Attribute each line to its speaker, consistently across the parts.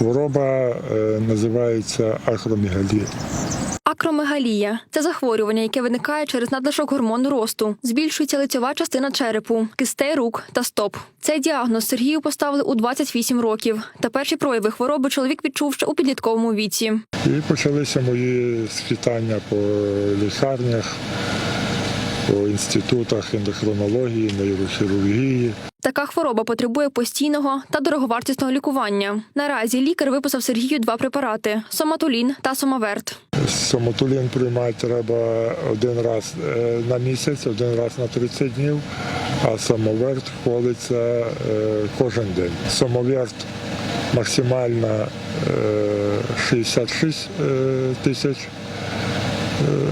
Speaker 1: Хвороба е, називається акромегалія.
Speaker 2: Акромегалія це захворювання, яке виникає через надлишок гормону росту. Збільшується лицьова частина черепу, кистей рук та стоп. Цей діагноз Сергію поставили у 28 років. Та перші прояви хвороби чоловік відчув ще у підлітковому віці.
Speaker 1: І почалися мої скитання по лікарнях, по інститутах ендокринології, нейрохірургії.
Speaker 2: Така хвороба потребує постійного та дороговартісного лікування. Наразі лікар виписав Сергію два препарати: соматулін та сомаверт.
Speaker 1: Сомотулін приймати треба один раз е, на місяць, один раз на 30 днів, а самоверт колиться е, кожен день. Самоверт максимально е, 66 е, тисяч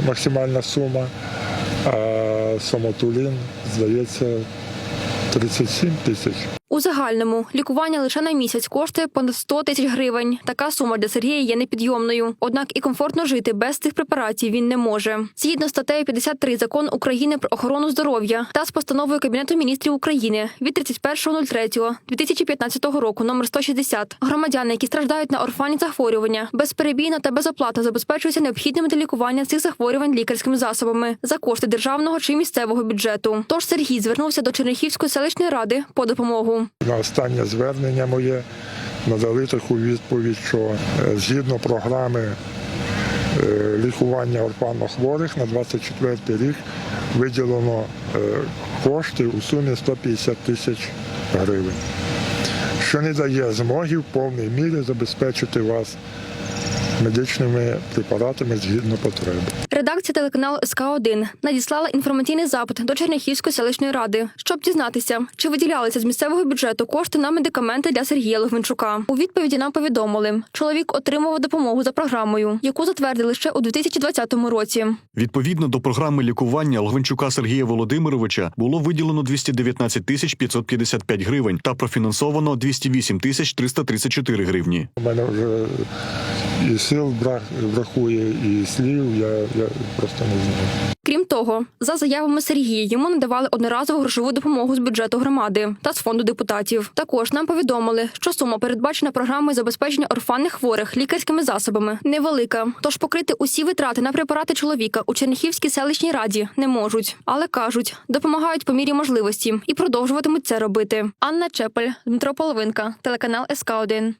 Speaker 1: максимальна сума, самотулін, здається, 37 тисяч.
Speaker 2: Загальному лікування лише на місяць коштує понад 100 тисяч гривень. Така сума для Сергія є непідйомною. Однак і комфортно жити без цих препаратів він не може. Згідно статтею 53 закону України про охорону здоров'я та з постановою Кабінету міністрів України від 31.03.2015 року номер 160, громадяни, які страждають на орфанні захворювання, безперебійно та безоплатно забезпечуються необхідними для лікування цих захворювань лікарськими засобами за кошти державного чи місцевого бюджету. Тож Сергій звернувся до Черняхівської селищної ради по допомогу.
Speaker 1: На останнє звернення моє надали таку відповідь, що е, згідно програми е, лікування орфанохворих на 24 рік виділено е, кошти у сумі 150 тисяч гривень, що не дає змоги в повній мірі забезпечити вас медичними препаратами згідно потреби.
Speaker 2: Редакція телеканалу СК 1 надіслала інформаційний запит до Черняхівської селищної ради, щоб дізнатися, чи виділялися з місцевого бюджету кошти на медикаменти для Сергія Логвинчука. У відповіді нам повідомили, чоловік отримував допомогу за програмою, яку затвердили ще у 2020 році.
Speaker 3: Відповідно до програми лікування Логвинчука Сергія Володимировича було виділено 219 тисяч 555 гривень та профінансовано 208 тисяч 334 гривні.
Speaker 1: У мене вже і сил брак- бракує, і слів, я, я просто не знаю.
Speaker 2: Крім того, за заявами Сергія йому надавали одноразову грошову допомогу з бюджету громади та з фонду депутатів. Також нам повідомили, що сума передбачена програмою забезпечення орфанних хворих лікарськими засобами невелика. Тож покрити усі витрати на препарати чоловіка у Черніхівській селищній раді не можуть, але кажуть, допомагають по мірі можливості і продовжуватимуть це робити. Анна Чепель, Дмитро Половинка, телеканал СК 1